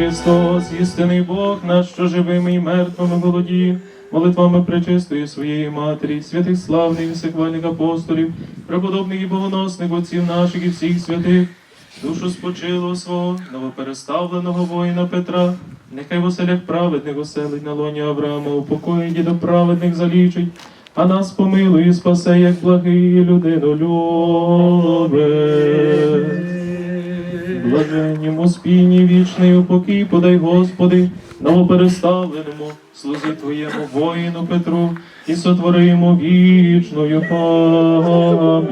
Христос, істинний Бог наш, що живими і мертвими володіє, молитвами пречистої своєї Матері, святих славних і всехвальних апостолів, преподобних і богоносних отців наших і всіх святих, душу спочилого свого, новопереставленого воїна Петра, нехай в оселях праведних оселить на лоні Авраама, упокоїть і до праведних залічить, а нас помилує і спасе, як благий людину любить. Блаженнім у спільні вічний упокій подай, Господи, новопереставленому, слузі Твоєму воїну Петру, і сотворимо вічною пам'ять.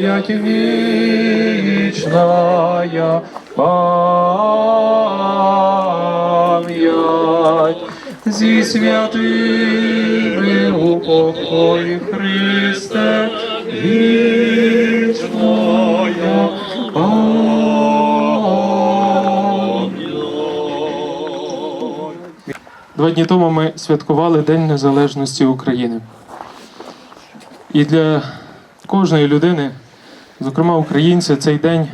Пам'ять, вічная пам'ять, зі святими у покої Христе, вічная пам'ять. Два дні тому ми святкували День Незалежності України. І для кожної людини, зокрема українця, цей день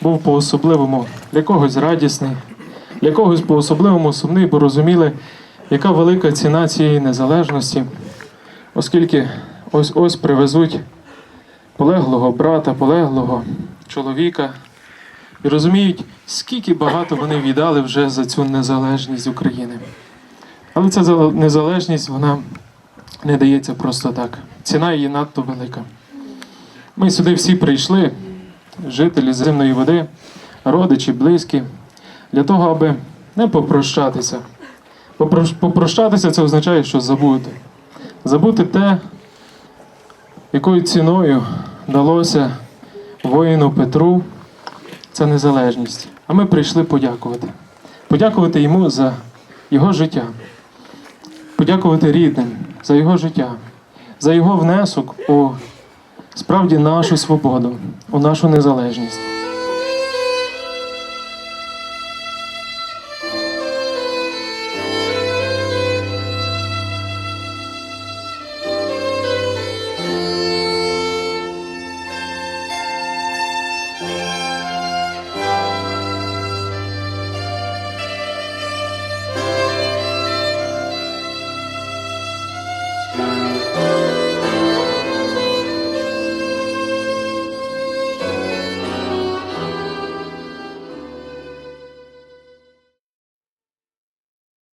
був по-особливому, для когось радісний, для когось по-особливому сумний, бо розуміли, яка велика ціна цієї незалежності, оскільки ось ось привезуть полеглого брата, полеглого чоловіка, і розуміють, скільки багато вони віддали вже за цю незалежність України. Але ця зал- незалежність, вона не дається просто так. Ціна її надто велика. Ми сюди всі прийшли, жителі земної води, родичі, близькі, для того, аби не попрощатися. Попрощатися це означає, що забути. Забути те, якою ціною далося воїну Петру ця незалежність. А ми прийшли подякувати. Подякувати йому за його життя. Подякувати рідним за його життя, за його внесок у справді нашу свободу, у нашу незалежність.